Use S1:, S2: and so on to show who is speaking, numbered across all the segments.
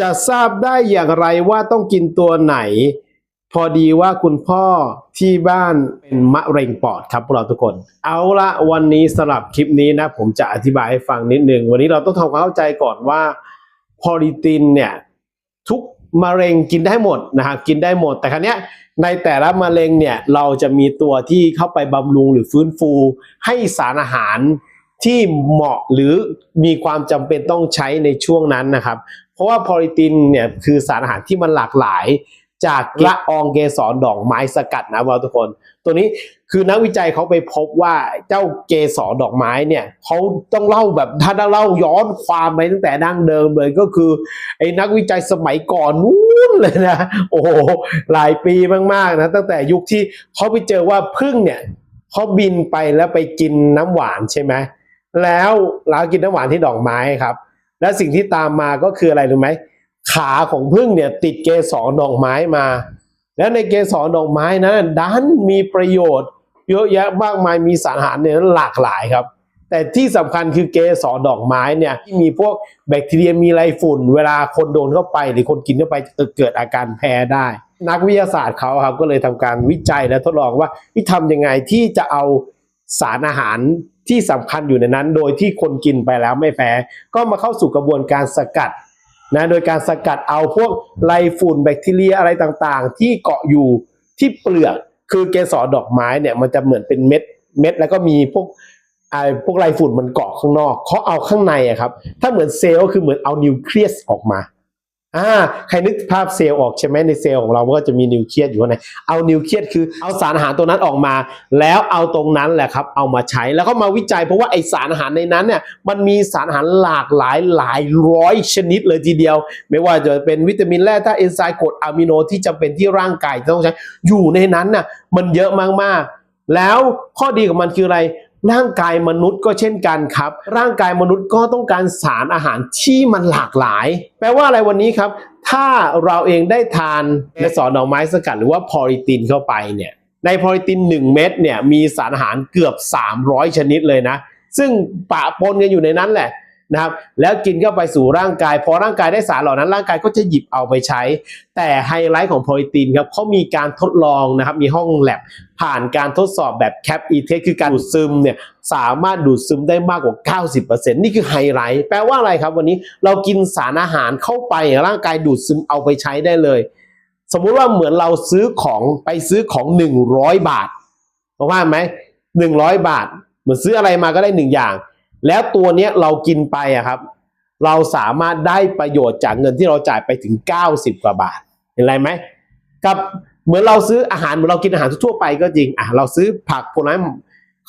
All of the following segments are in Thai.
S1: จะทราบได้อย่างไรว่าต้องกินตัวไหน พอดีว่าคุณพ่อที่บ้านเป็นมะเร็งปอดครับพวกเราทุกคน เอาละวันนี้สำหรับคลิปนี้นะ ผมจะอธิบายให้ฟังนิดนึง วันนี้เราต้องทำความเข้าใจก่อนว่าพอลิตินเนี่ยทุกมะเร็งกินได้หมดนะฮะกินได้หมด แต่ครั้นี้ยในแต่ละมะเร็งเนี่ยเราจะมีตัวที่เข้าไปบำรุงหรือฟื้นฟู ให้สารอาหารที่เหมาะหรือมีความจำเป็นต้องใช้ในช่วงนั้นนะครับ เพราะว่าพอลิตินเนี่ยคือสารอาหารที่มันหลากหลายจากละอองเกสรดอกไม้สกัดนะเราทุกคน ตัวนี้คือนักวิจัยเขาไปพบว่าเจ้าเกสรดอกไม้เนี่ยเขาต้องเล่าแบบถ้าเล่าย้อนความไปตั้งแต่ดั้งเดิมเลยก็คือไอ้นักวิจัยสมัยก่อนนู้นเลยนะโอ้โหหลายปีมากๆนะตั้งแต่ยุคที่เขาไปเจอว่าพึ่งเนี่ยเขาบินไปแล้วไปกินน้ำหวานใช่ไหมแล้วเรากินน้ำหวานที่ดอกไม้ครับ และสิ่งที่ตามมาก็คืออะไรรู้ไหมขาของพึ่งเนี่ยติดเกสรดอกไม้มา แล้วในเกสรดอกไม้นั้นดันมีประโยชน์ เยอะแยะมากมายมีสารอาหารเนี่ยหลากหลายครับ แต่ที่สำคัญคือเกสรดอกไม้เนี่ยที่มีพวกแบคทีเรียมีไรฝุ่น เวลาคนโดนเข้าไป หรือคนกินเข้าไปจะเกิดอาการแพ้ได้ นักวิทยาศาสตร์เขาครับก็เลยทำการวิจัยและทดลองว่าวิทำยังไงที่จะเอาสารอาหาร ที่สำคัญอยู่ในนั้น โดยที่คนกินไปแล้วไม่แพ้ก็มาเข้าสู่กระบวนการสกัดนะโดยการสกัดเอาพวกไรฝุ่นแบคทีเรียอะไรต่างๆ ที่เกาะอยู่ที่เปลือก คือเกสรดอกไม้เนี่ยมันจะเหมือนเป็นเม็ดเม็ด แล้วก็มีพวกไอ้พวกไรฝุ่นมันเกาะข้างนอกเขาเอาข้างในอะครับ ถ้าเหมือนเซลล์คือเหมือนเอานิวเคลียสออกมา อ่าใครนึกภาพเซลล์ออกใช่ไหมในเซลล์ของเราก็จะมีนิวเคลียสอยู่ข้างในเอานิวเคลียสคือเอาสารอาหารตัวนั้นออกมา แล้วเอาตรงนั้นแหละครับเอามาใช้แล้วก็มาวิจัยเพราะว่าไอสารอาหารในนั้นเนี่ยมันมีสารอาหารหลากหลายหลายร้อยชนิดเลยทีเดียว ไม่ว่าจะเป็นวิตามินแร่ธาตุเอนไซม์กรดอะมิโนที่จำเป็นที่ร่างกายจะต้องใช้อยู่ในนั้นน่ะมันเยอะมากๆ แล้วข้อดีของมันคืออะไร ร่างกายมนุษย์ก็เช่นกันครับ ร่างกายมนุษย์ก็ต้องการสารอาหารที่มันหลากหลาย แปลว่าอะไรวันนี้ครับ ถ้าเราเองได้ทานในสรดอกไม้สกัดหรือว่าพอลิตินเข้าไปเนี่ย ในพอลิติน 1 เม็ดเนี่ยมีสารอาหารเกือบ 300 ชนิดเลยนะ ซึ่งปะปนกันอยู่ในนั้นแหละ นะครับแล้วกินเข้าไปสู่ร่างกาย พอร่างกายได้สารเหล่านั้น ร่างกายก็จะหยิบเอาไปใช้ แต่ไฮไลท์ของโพลิตินครับเขามีการทดลองนะครับมีห้องแลบผ่านการทดสอบแบบแคปอีเทคคือการดูดซึมเนี่ยสามารถดูดซึมได้มากกว่า 90%นี่คือไฮไลท์แปลว่าอะไรครับ วันนี้เรากินสารอาหารเข้าไปร่างกายดูดซึมเอาไปใช้ได้เลย สมมุติว่าเหมือนเราซื้อของไปซื้อของ 100 บาทบอกว่าไหม100บาท เหมือนซื้ออะไรมาก็ได้หนึ่งอย่าง แล้วตัวเนี้ยเรากินไปอะครับ เราสามารถได้ประโยชน์จากเงินที่เราจ่ายไปถึง 90 กว่าบาท เห็นอะไรไหมกับเหมือนเราซื้ออาหารเหมือนเรากินอาหารทั่วไปก็จริงอะเราซื้อผักผลไม้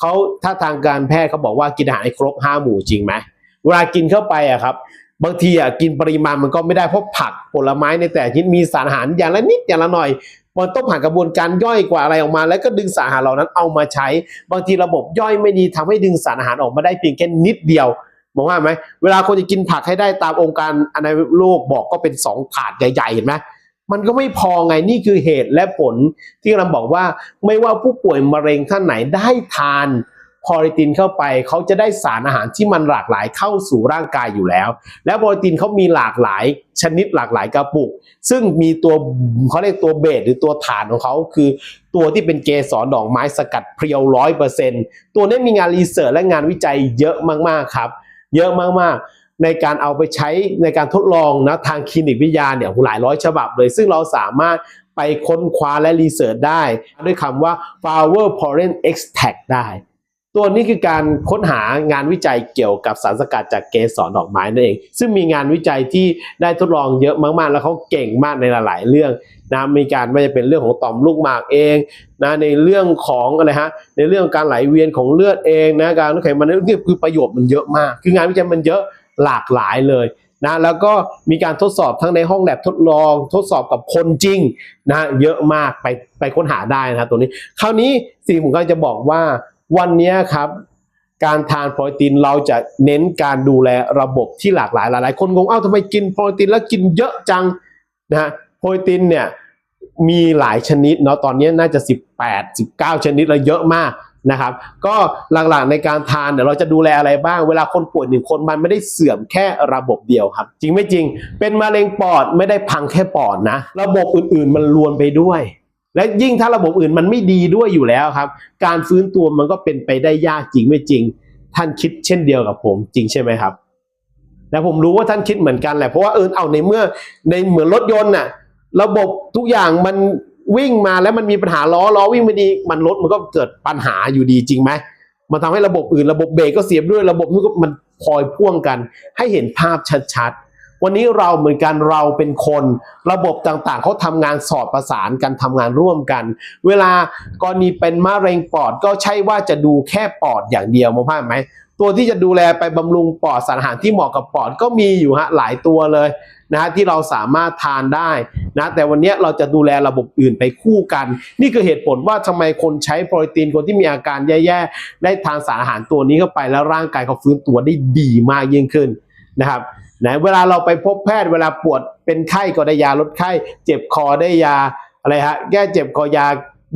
S1: เขาถ้าทางการแพทย์เขาบอกว่ากินอาหารให้ครบห้าหมู่จริงไหมเวลากินเข้าไปอะครับ บางทีอะกินปริมาณมันก็ไม่ได้เพราะผักผลไม้ในแต่ละชนิดมีสารอาหารอย่างละนิดอย่างละหน่อย มันต้องผ่านกระบวนการย่อยกว่าอะไรออกมา แล้วก็ดึงสารอาหารเหล่านั้นเอามาใช้ บางทีระบบย่อยไม่ดีทำให้ดึงสารอาหารออกมาได้เพียงแค่นิดเดียวมองว่าไหมเวลาคนจะกินผักให้ได้ตามองค์การอนามัยโลกบอกก็เป็นสองถาดใหญ่ๆเห็นไหมมันก็ไม่พอไงนี่คือเหตุและผลที่กำลังบอกว่าไม่ว่าผู้ป่วยมะเร็งท่านไหนได้ทาน พอลิตินเข้าไปเขาจะได้สารอาหารที่มันหลากหลายเข้าสู่ร่างกายอยู่แล้ว และโปรตีนเขามีหลากหลายชนิดหลากหลายกระปุก ซึ่งมีตัวเขาเรียกตัวเบสหรือตัวฐานของเขาคือ ตัวที่เป็นเกสรดอกไม้สกัดเพียวร้อยเปอร์เซ็นต์ตัวนี้มีงานรีเสิร์ชและงานวิจัยเยอะมากๆครับ เยอะมากๆในการเอาไปใช้ในการทดลองนะทางคลินิกวิทยาเนี่ยหลายร้อยฉบับเลย ซึ่งเราสามารถไปค้นคว้าและรีเสิร์ชได้ ด้วยคำว่า flower pollen extract ได้ ตัวนี้คือการค้นหางานวิจัยเกี่ยวกับสารสกัดจากเกสรดอกไม้นั่นเอง ซึ่งมีงานวิจัยที่ได้ทดลองเยอะมากๆ แล้วเขาเก่งมากในหลาย ๆ เรื่องนะมีการไม่ว่าจะเป็นเรื่องของต่อมลูกหมากเองนะในเรื่องของอะไรฮะในเรื่องการไหลเวียนของเลือดเองนะการลดไขมันนี่คือประโยชน์มันเยอะมาก คืองานวิจัยมันเยอะหลากหลายเลยนะแล้วก็มีการทดสอบทั้งในห้องแลบทดลอง ทดสอบกับคนจริงนะเยอะมากไปไปค้นหาได้นะตัวนี้ คราวนี้สิ่งผมก็จะบอกว่า วันนี้ครับการทานโปรตีนเราจะเน้นการดูแลระบบที่หลากหลายหลายๆคนงงเอ้าทำไมกินโปรตีนแล้วกินเยอะจังนะฮะโปรตีนเนี่ยมีหลายชนิดเนาะตอนนี้น่าจะ 18 19 ชนิดแล้วเยอะมากนะครับ ก็หลักๆในการทานเดี๋ยวเราจะดูแลอะไรบ้าง เวลาคนป่วยหนึ่งคนมันไม่ได้เสื่อมแค่ระบบเดียวครับ จริงไม่จริง เป็นมะเร็งปอดไม่ได้พังแค่ปอดนะ ระบบอื่นๆมันรวนไปด้วย และยิ่งถ้าระบบอื่นมันไม่ดีด้วยอยู่แล้วครับ การฟื้นตัวมันก็เป็นไปได้ยากจริงไม่จริง ท่านคิดเช่นเดียวกับผมจริงใช่ไหมครับและผมรู้ว่าท่านคิดเหมือนกันแหละเพราะว่าเออเอาในเมื่อในเหมือนรถยนต์น่ะระบบทุกอย่างมันวิ่งมาแล้วมันมีปัญหาล้อล้อวิ่งไม่ดีมันรถมันก็เกิดปัญหาอยู่ดีจริงไหมมันทำให้ระบบอื่นระบบเบรกก็เสียด้วยระบบนี้ก็มันพลอยพ่วงกัน ให้เห็นภาพชัดๆ วันนี้เราเหมือนกันเราเป็นคนระบบต่างๆเขาทำงานสอดประสานกันทำงานร่วมกัน เวลากรณีเป็นมะเร็งปอดก็ใช่ว่าจะดูแค่ปอดอย่างเดียวมองภาไหมตัวที่จะดูแลไปบำรุงปอดสารอาหารที่เหมาะกับปอดก็มีอยู่ฮะหลายตัวเลยนะฮะที่เราสามารถทานได้นะแต่วันนี้เราจะดูแลระบบอื่นไปคู่กัน นี่คือเหตุผลว่าทำไมคนใช้โปรตีนคนที่มีอาการแย่ๆ ได้ทานสารอาหารตัวนี้เข้าไปแล้วร่างกายเขาฟื้นตัวได้ดีมากยิ่งขึ้นนะครับ นะเวลาเราไปพบแพทย์เวลาปวดเป็นไข้ก็ได้ยาลดไข้ เจ็บคอได้ยาอะไรฮะแก้เจ็บคอยา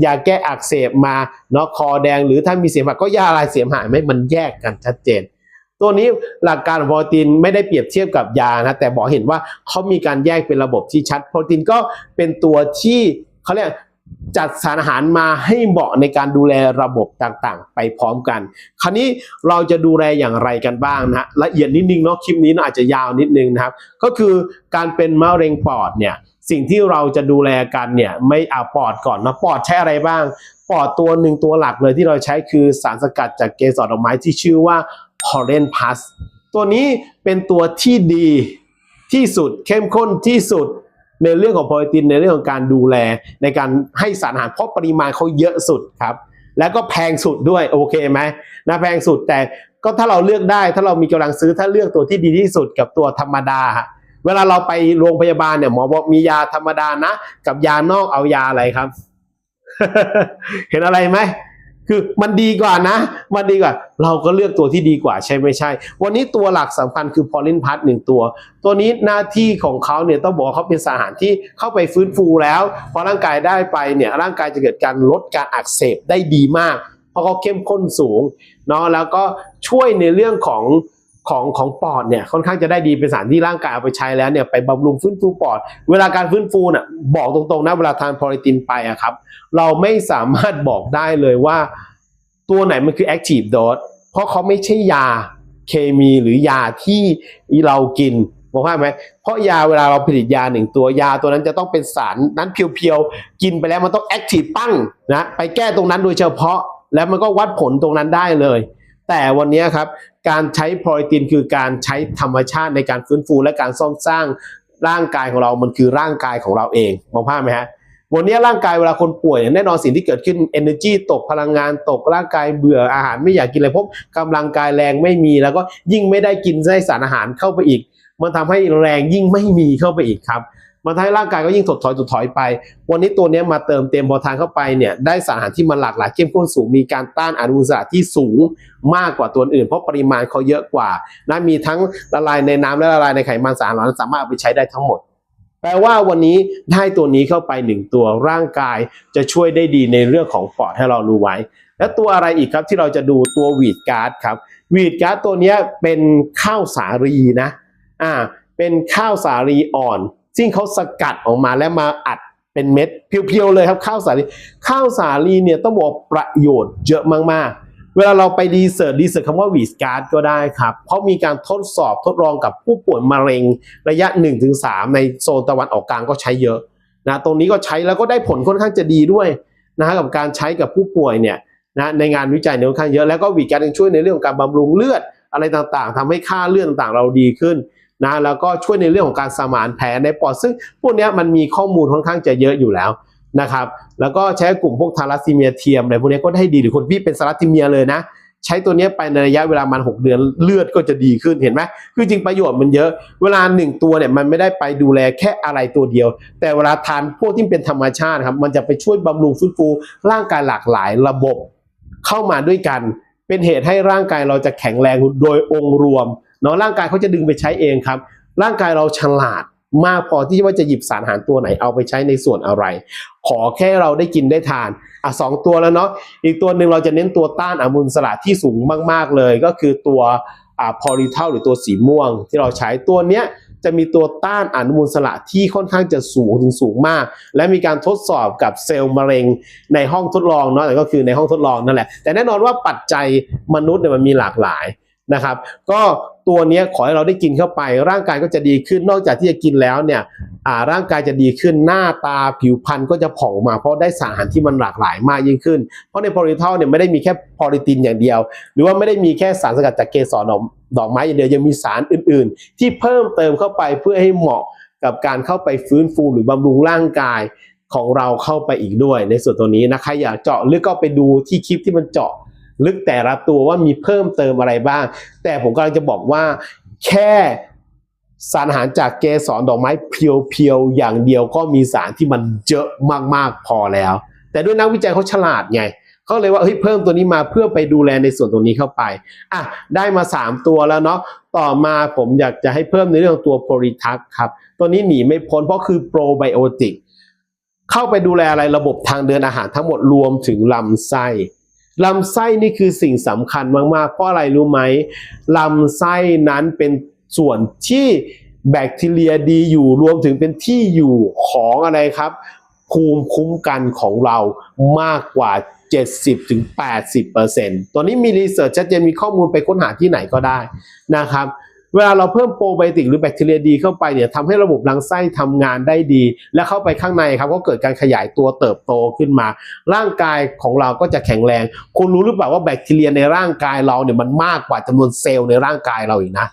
S1: ยาแก้อักเสบมาเนาะคอแดงหรือถ้ามีเสียมหะก็ยาอะไรเสียมหะไหมมันแยกกันชัดเจน ตัวนี้หลักการโปรตีนไม่ได้เปรียบเทียบกับยานะแต่บอกเห็นว่าเขามีการแยกเป็นระบบที่ชัด โปรตีนก็เป็นตัวที่เขาเรียก จัดสารอาหารมาให้เหมาะในการดูแลระบบต่างๆ ไปพร้อมกัน คราวนี้เราจะดูแลอย่างไรกันบ้างนะฮะละเอียดนิดนึงเนาะคลิปนี้นะอาจจะยาวนิดนึงนะครับ ก็คือการเป็นมะเร็งปอดเนี่ยสิ่งที่เราจะดูแลกันเนี่ยไม่เอาปอดก่อนนะปอดใช้อะไรบ้าง ปอดตัวหนึ่งตัวหลักเลยที่เราใช้คือสารสกัดจากเกสรดอกไม้ที่ชื่อว่าพอเรนพัสตัวนี้เป็นตัวที่ดีที่สุดเข้มข้นที่สุด ในเรื่องของโปรตีนในเรื่องของการดูแล ในการให้สารอาหารเพราะปริมาณเขาเยอะสุดครับ แล้วก็แพงสุดด้วยโอเคไหมนะแพงสุดแต่ก็ถ้าเราเลือกได้ถ้าเรามีกำลังซื้อถ้าเลือกตัวที่ดีที่สุดกับตัวธรรมดาฮะเวลาเราไปโรงพยาบาลเนี่ยหมอบอกมียาธรรมดานะ กับยานอกเอายาอะไรครับ เห็นอะไรไหม คือมันดีกว่านะ มันดีกว่า เราก็เลือกตัวที่ดีกว่าใช่ไม่ใช่ วันนี้ตัวหลักสำคัญคือพอลินพัทหนึ่งตัว ตัวนี้หน้าที่ของเขาเนี่ยต้องบอกเขาเป็นสารอาหารที่เข้าไปฟื้นฟูแล้วพอร่างกายได้ไปเนี่ยร่างกายจะเกิดการลดการอักเสบได้ดีมาก เพราะเขาเข้มข้นสูงเนาะแล้วก็ช่วยในเรื่องของ ของของปอดเนี่ยค่อนข้างจะได้ดีเป็นสารที่ร่างกายเอาไปใช้แล้วเนี่ยไปบำรุงฟื้นฟูปอด เวลาการฟื้นฟูน่ะบอกตรงๆนะเวลาทานโปรตีนไปอะครับเราไม่สามารถบอกได้เลยว่า ตัวไหนมันคือ active dose เพราะเขาไม่ใช่ยาเคมีหรือยาที่เรากินบอกว่าไหมเพราะยาเวลาเราผลิตยาหนึ่งตัวยาตัวนั้นจะต้องเป็นสารนั้นเพียวๆกินไปแล้วมันต้อง active ปั้งนะไปแก้ตรงนั้นโดยเฉพาะแล้วมันก็วัดผลตรงนั้นได้เลย แต่วันนี้ครับ การใช้โปรตีนคือการใช้ธรรมชาติในการฟื้นฟูและการซ่อมสร้างร่างกายของเรา มันคือร่างกายของเราเองมองภาพไหมฮะวันนี้ร่างกายเวลาคนป่วยแน่นอนสิ่งที่เกิดขึ้น energy ตกพลังงานตกร่างกายเบื่ออาหารไม่อยากกินอะไรพวกกำลังกายแรงไม่มีแล้วก็ยิ่งไม่ได้กินได้สารอาหารเข้าไปอีก มันทำให้แรงยิ่งไม่มีเข้าไปอีกครับ มันทำให้ร่างกายก็ยิ่งถดถอยถดถอยไป วันนี้ตัวนี้มาเติมเต็มพอทานเข้าไปเนี่ยได้สารอาหารที่มันหลากหลายเข้มข้นสูงมีการต้านอนุมูลอิสระที่สูงมากกว่าตัวอื่น เพราะปริมาณเขาเยอะกว่านะมีทั้งละลายในน้ำและละลายในไขมันสารอาหารสามารถเอาไปใช้ได้ทั้งหมดแปลว่าวันนี้ได้ตัวนี้เข้าไปหนึ่งตัวร่างกายจะช่วยได้ดีในเรื่องของปอดให้เรารู้ไว้ และตัวอะไรอีกครับที่เราจะดูตัววีดการ์ดครับวีดการ์ดตัวนี้เป็นข้าวสาลีนะอ่าเป็นข้าวสาลีอ่อน ซึ่งเขาสกัดออกมาแล้วมาอัดเป็นเม็ดเพียวๆเลยครับข้าวสาลีข้าวสาลีเนี่ยต้องบอกประโยชน์เยอะมากๆ เวลาเราไปรีเสิร์ชรีเสิร์ชคำว่าวีดการ์ดก็ได้ครับเพราะมีการทดสอบทดลองกับผู้ป่วยมะเร็งระยะ 1-3 ในโซนตะวันออกกลางก็ใช้เยอะนะตรงนี้ก็ใช้แล้วก็ได้ผลค่อนข้างจะดีด้วยนะฮะกับการใช้กับผู้ป่วยเนี่ยนะในงานวิจัยเนี่ยค่อนข้างเยอะแล้วก็วีการยังช่วยในเรื่องของการบำรุงเลือดอะไรต่างๆทำให้ค่าเลือดต่างๆเราดีขึ้น นะแล้วก็ช่วยในเรื่องของการสมานแผลในปอด ซึ่งพวกนี้มันมีข้อมูลค่อนข้างจะเยอะอยู่แล้วนะครับ แล้วก็ใช้กลุ่มพวกทาลัสซีเมียเทียมอะไรพวกนี้ก็ได้ดีหรือคนที่เป็นทาลัสซีเมียเลยนะ ใช้ตัวนี้ไปในระยะเวลามัน 6 เดือนเลือดก็จะดีขึ้นเห็นไหมคือจริงประโยชน์มันเยอะ เวลา1ตัวเนี่ยมันไม่ได้ไปดูแลแค่อะไรตัวเดียว แต่เวลาทานพวกที่เป็นธรรมชาติครับมันจะไปช่วยบำรุงฟื้นฟูร่างกายหลากหลายระบบเข้ามาด้วยกัน เป็นเหตุให้ร่างกายเราจะแข็งแรงโดยองค์รวม เนาะร่างกายเขาจะดึงไปใช้เองครับ ร่างกายเราฉลาดมากพอที่ว่าจะหยิบสารอาหารตัวไหนเอาไปใช้ในส่วนอะไร ขอแค่เราได้กินได้ทานอะสองตัวแล้วเนาะอีกตัวหนึ่งเราจะเน้นตัวต้านอนุมูลอิสระที่สูงมาก ๆเลย ก็คือตัวอ่าพอริทัลหรือตัวสีม่วง ที่เราใช้ตัวเนี้ยจะมีตัวต้านอนุมูลสระที่ค่อนข้างจะสูงถึงสูงมาก และมีการทดสอบกับเซลล์มะเร็งในห้องทดลองเนาะแต่ก็คือในห้องทดลองนั่นแหละ แต่แน่นอนว่าปัจจัยมนุษย์เนี่ยมันมีหลากหลาย นะครับ ก็ตัวนี้ขอให้เราได้กินเข้าไป ร่างกายก็จะดีขึ้นนอกจากที่จะกินแล้วเนี่ยร่างกายจะดีขึ้นหน้าตาผิวพรรณก็จะผ่องมาเพราะได้สารอาหารที่มันหลากหลายมากยิ่งขึ้น เพราะในโพลิทัลเนี่ยไม่ได้มีแค่พอลิตินอย่างเดียว หรือว่าไม่ได้มีแค่สารสกัดจากเกสรดอกไม้อย่างเดียวยังมีสารอื่น ๆ ที่เพิ่มเติมเข้าไปเพื่อให้เหมาะกับการเข้าไปฟื้นฟูหรือบำรุงร่างกายของเราเข้าไปอีกด้วย ในส่วนตัวนี้นะใครอยากเจาะลึกก็ไปดูที่คลิปที่มันเจาะ ลึกแต่ละตัวว่ามีเพิ่มเติมอะไรบ้าง แต่ผมกำลังจะบอกว่าแค่สารอาหารจากเกสรดอกไม้เพียวๆอย่างเดียวก็มีสารที่มันเยอะมากๆพอแล้ว แต่ด้วยนักวิจัยเขาฉลาดไงเขาเลยว่าเฮ้ยเพิ่มตัวนี้มาเพื่อไปดูแลในส่วนตรงนี้เข้าไปอะได้มา 3 ตัวแล้วเนาะต่อมาผมอยากจะให้เพิ่มในเรื่องตัวโพลิทักครับ ตัวนี้หนีไม่พ้นเพราะคือโปรไบโอติกเข้าไปดูแลอะไรระบบทางเดินอาหารทั้งหมดรวมถึงลำไส้ ลำไส้นี่คือสิ่งสำคัญมาก ๆ เพราะอะไรรู้ไหมลำไส้นั้นเป็นส่วนที่แบคทีเรียดีอยู่รวมถึงเป็นที่อยู่ของอะไรครับ ภูมิคุ้มกันของเรามากกว่า 70-80%ตัวนี้มีรีเสิร์ชชัดเจนมีข้อมูลไปค้นหาที่ไหนก็ได้นะครับ เวลาเราเพิ่มโปรไบโอติกหรือแบคทีเรียดีเข้าไปเนี่ยทำให้ระบบลำไส้ทำงานได้ดี และเข้าไปข้างในครับก็เกิดการขยายตัวเติบโตขึ้นมา ร่างกายของเราก็จะแข็งแรง คุณรู้หรือเปล่าว่าแบคทีเรียในร่างกายเราเนี่ยมันมากกว่าจำนวนเซลล์ในร่างกายเราอีกนะ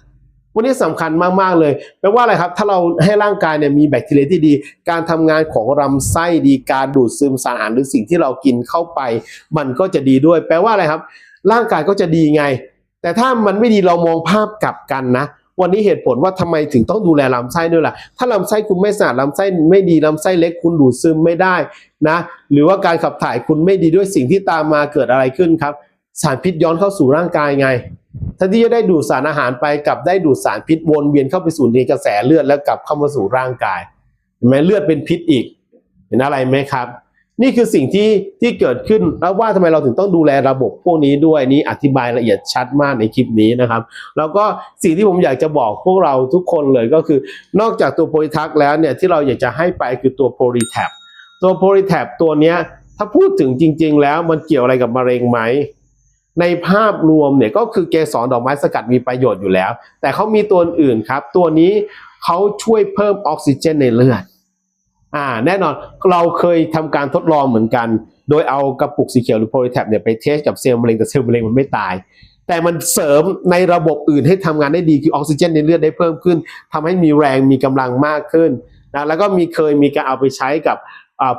S1: วันนี้สำคัญมาก ๆ เลยแปลว่าอะไรครับ ถ้าเราให้ร่างกายเนี่ยมีแบคทีเรียที่ดี การทำงานของลำไส้ดี การดูดซึมสารอาหารหรือสิ่งที่เรากินเข้าไป มันก็จะดีด้วย แปลว่าอะไรครับ ร่างกายก็จะดีไง แต่ถ้ามันไม่ดีเรามองภาพกลับกันนะ วันนี้เหตุผลว่าทำไมถึงต้องดูแลลำไส้ด้วยล่ะ ถ้าลำไส้คุณไม่สะอาดลำไส้ไม่ดีลำไส้เล็กคุณดูดซึมไม่ได้นะ หรือว่าการขับถ่ายคุณไม่ดีด้วยสิ่งที่ตามมาเกิดอะไรขึ้นครับ สารพิษย้อนเข้าสู่ร่างกายไงแทนที่จะได้ดูดสารอาหารไปกลับได้ดูดสารพิษวนเวียนเข้าไปสู่ในกระแสเลือดแล้วกลับเข้ามาสู่ร่างกายเห็นไหมเลือดเป็นพิษอีก เห็นอะไรไหมครับ นี่คือสิ่งที่ที่เกิดขึ้นแล้วว่าทำไมเราถึงต้องดูแลระบบพวกนี้ด้วยนี้อธิบายละเอียดชัดมากในคลิปนี้นะครับ แล้วก็สิ่งที่ผมอยากจะบอกพวกเราทุกคนเลยก็คือนอกจากตัวโพลิทักแล้วเนี่ยที่เราอยากจะให้ไปคือตัวโพลิแทปตัวโพลิแทปตัวเนี้ยถ้าพูดถึงจริง ๆ แล้วมันเกี่ยวอะไรกับมะเร็งไหมในภาพรวมเนี่ยก็คือเกสรดอกไม้สกัดมีประโยชน์อยู่แล้ว แต่เขามีตัวอื่นครับ ตัวนี้เขาช่วยเพิ่มออกซิเจนในเลือด อ่าแน่นอนเราเคยทำการทดลองเหมือนกัน โดยเอากระปุกสีเขียวหรือโพลิแทปเนี่ยไปเทสกับเซลล์มะเร็งแต่เซลล์มะเร็งมันไม่ตาย แต่มันเสริมในระบบอื่นให้ทำงานได้ดีคือออกซิเจนในเลือดได้เพิ่มขึ้นทำให้มีแรงมีกำลังมากขึ้นนะแล้วก็มีเคยมีการเอาไปใช้กับ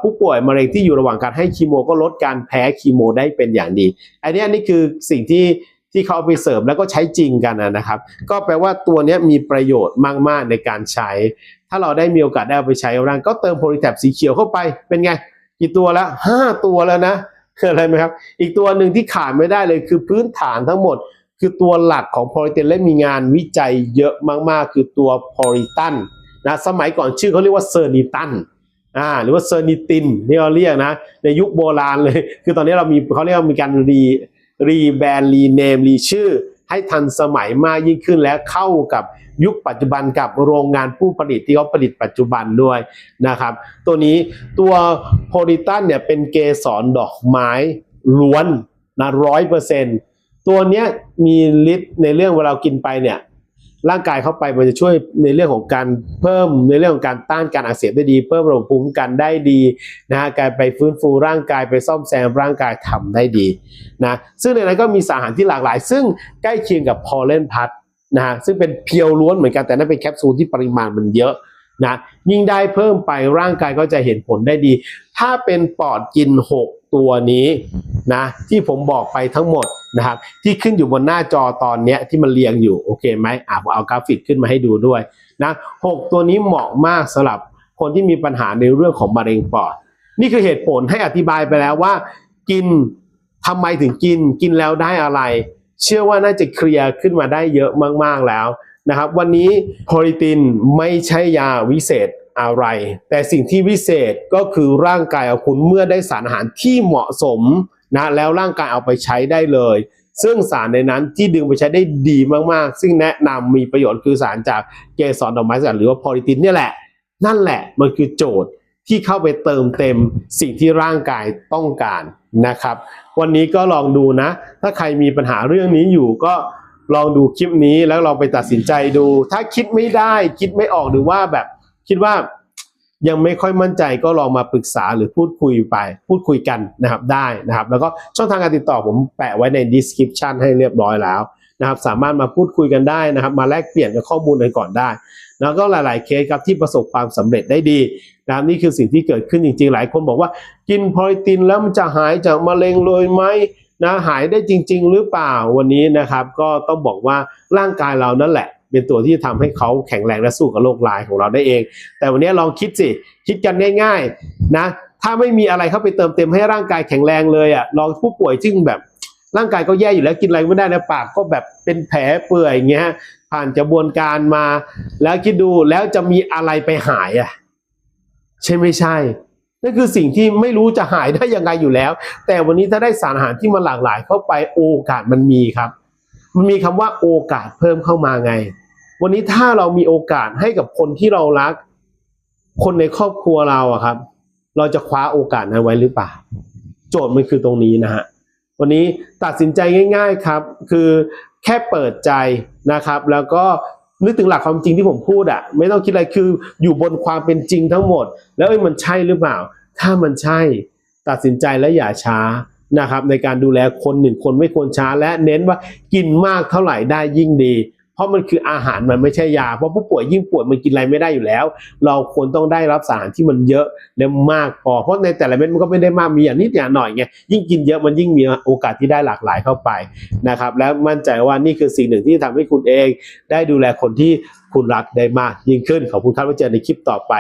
S1: ผู้ป่วยมะเร็งที่อยู่ระหว่างการให้คีโมก็ลดการแพ้คีโมได้เป็นอย่างดี อันนี้นนี้คือสิ่งที่ที่เขาเอาไปเสริมแล้วก็ใช้จริงกันนะครับ ก็แปลว่าตัวนี้มีประโยชน์มาก ๆ ในการใช้ ถ้าเราได้มีโอกาสได้เอาไปใช้ร่างก็เติมโพลิแทปสีเขียวเข้าไปเป็นไงกี่ตัวแล้วห้าตัวแล้วนะคืออะไรไหมครับ อีกตัวหนึ่งที่ขาดไม่ได้เลยคือพื้นฐานทั้งหมด คือตัวหลักของโพลิเทนและมีงานวิจัยเยอะมากๆ คือตัวโพลิตันนะสมัยก่อนชื่อเขาเรียกว่าเซอร์นิตันอ่าหรือว่าเซอร์นิตินที่เราเรียกนะ ในยุคโบราณเลย คือตอนนี้เรามีเขาเรียกว่ามีการรีรีแบรนด์รีเนมรีชื่อ ให้ทันสมัยมากยิ่งขึ้นและเข้ากับ ยุคปัจจุบันกับโรงงานผู้ผลิตที่เขาผลิตปัจจุบันด้วยนะครับ ตัวนี้ตัวโพลิตันเนี่ยเป็นเกสรดอกไม้ล้วนนะร้อยเปอร์เซ็นตัวเนี้ยมีฤทธิ์ในเรื่องเวลากินไปเนี่ยร่างกายเข้าไปมันจะช่วยในเรื่องของการเพิ่มในเรื่องของการต้านการอักเสบได้ดี เพิ่มระบบภูมิคุ้มกันได้ดีนะฮะการไปฟื้นฟูร่างกายไปซ่อมแซมร่างกายทำได้ดีนะซึ่งในนั้นก็มีสารอาหารที่หลากหลาย ซึ่งใกล้เคียงกับพอลเลนพัด นะฮะซึ่งเป็นเพียวล้วนเหมือนกันแต่นั่นเป็นแคปซูลที่ปริมาณมันเยอะนะยิ่งได้เพิ่มไปร่างกายก็จะเห็นผลได้ดี ถ้าเป็นปอดกิน 6 ตัวนี้นะที่ผมบอกไปทั้งหมดนะครับที่ขึ้นอยู่บนหน้าจอตอนนี้ที่มันเรียงอยู่โอเคไหมอะผมเอากราฟิกขึ้นมาให้ดูด้วยนะหกตัวนี้เหมาะมากสำหรับคนที่มีปัญหาในเรื่องของมะเร็งปอด นี่คือเหตุผลให้อธิบายไปแล้วว่า กินทำไมถึงกินกินแล้วได้อะไร เชื่อว่าน่าจะเคลียร์ขึ้นมาได้เยอะมากๆแล้วนะครับ วันนี้โพลิตินไม่ใช่ยาวิเศษอะไร แต่สิ่งที่วิเศษก็คือร่างกายของคุณเมื่อได้สารอาหารที่เหมาะสมนะแล้วร่างกายเอาไปใช้ได้เลย ซึ่งสารในนั้นที่ดึงไปใช้ได้ดีมากๆ ซึ่งแนะนำมีประโยชน์คือสารจากเกสรดอกไม้สกัดหรือว่าโพลิตินเนี่ยแหละ นั่นแหละมันคือโจทย์ ที่เข้าไปเติมเต็มสิ่งที่ร่างกายต้องการนะครับ วันนี้ก็ลองดูนะ ถ้าใครมีปัญหาเรื่องนี้อยู่ก็ลองดูคลิปนี้แล้วลองไปตัดสินใจดู ถ้าคิดไม่ได้คิดไม่ออกหรือว่าแบบคิดว่ายังไม่ค่อยมั่นใจก็ลองมาปรึกษาหรือพูดคุยไป พูดคุยกันนะครับได้นะครับ แล้วก็ช่องทางการติดต่อผมแปะไว้ใน description ให้เรียบร้อยแล้ว นะครับสามารถมาพูดคุยกันได้นะครับ มาแลกเปลี่ยนกับข้อมูลกันก่อนได้ แล้วก็หลาย ๆเคสครับที่ประสบความสำเร็จได้ดีนะครับนี่คือสิ่งที่เกิดขึ้นจริง ๆ หลายคนบอกว่า กินโพลิตินแล้วมันจะหายจากมะเร็งเลยไหมนะหายได้จริง ๆ หรือเปล่าวันนี้นะครับ ก็ต้องบอกว่าร่างกายเรานั่นแหละ เป็นตัวที่ทำให้เขาแข็งแรงและสู้กับโรคร้ายของเราได้เอง แต่วันนี้ลองคิดสิคิดกันง่าย ๆ นะถ้าไม่มีอะไรเข้าไปเติมเต็มให้ร่างกายแข็งแรงเลยอะลองผู้ป่วยซึ่งแบบ ร่างกายก็แย่อยู่แล้วกินอะไรไม่ได้นะปากก็แบบเป็นแผลเปื่อยอย่างเงี้ยผ่านกระบวนการมา แล้วคิดดูแล้วจะมีอะไรไปหายอะใช่ไม่ใช่นั่นคือสิ่งที่ไม่รู้จะหายได้ยังไงอยู่แล้ว แต่วันนี้ถ้าได้สารอาหารที่มันหลากหลายเข้าไปโอกาสมันมีครับ มันมีคำว่าโอกาสเพิ่มเข้ามาไง วันนี้ถ้าเรามีโอกาสให้กับคนที่เรารัก คนในครอบครัวเราอะครับ เราจะคว้าโอกาสนั้นไว้หรือเปล่า โจทย์มันคือตรงนี้นะฮะ วันนี้ตัดสินใจง่าย ๆครับ คือแค่เปิดใจนะครับ แล้วก็นึกถึงหลักความจริงที่ผมพูดอะไม่ต้องคิดอะไรคืออยู่บนความเป็นจริงทั้งหมด แล้วเอ้ยมันใช่หรือเปล่า ถ้ามันใช่ตัดสินใจและอย่าช้านะครับในการดูแลคนหนึ่งคนไม่ควรช้าและเน้นว่ากินมากเท่าไหร่ได้ยิ่งดี ราะมันคืออาหารมันไม่ใช่ยา เพราะผู้ป่วยยิ่งป่วยมันกินอะไรไม่ได้อยู่แล้ว เราควรต้องได้รับสารที่มันเยอะและมากพอเพราะในแต่ละเม็ดมันก็ไม่ได้มากมีอย่างนิดอย่างหน่อยไงยิ่งกินเยอะมันยิ่งมีโอกาสที่ได้หลากหลายเข้าไปนะครับและมั่นใจว่านี่คือสิ่งหนึ่งที่ทำให้คุณเอง ได้ดูแลคนที่คุณรักได้มากยิ่งขึ้นขอบคุณครับไว้เจอในคลิปต่อไป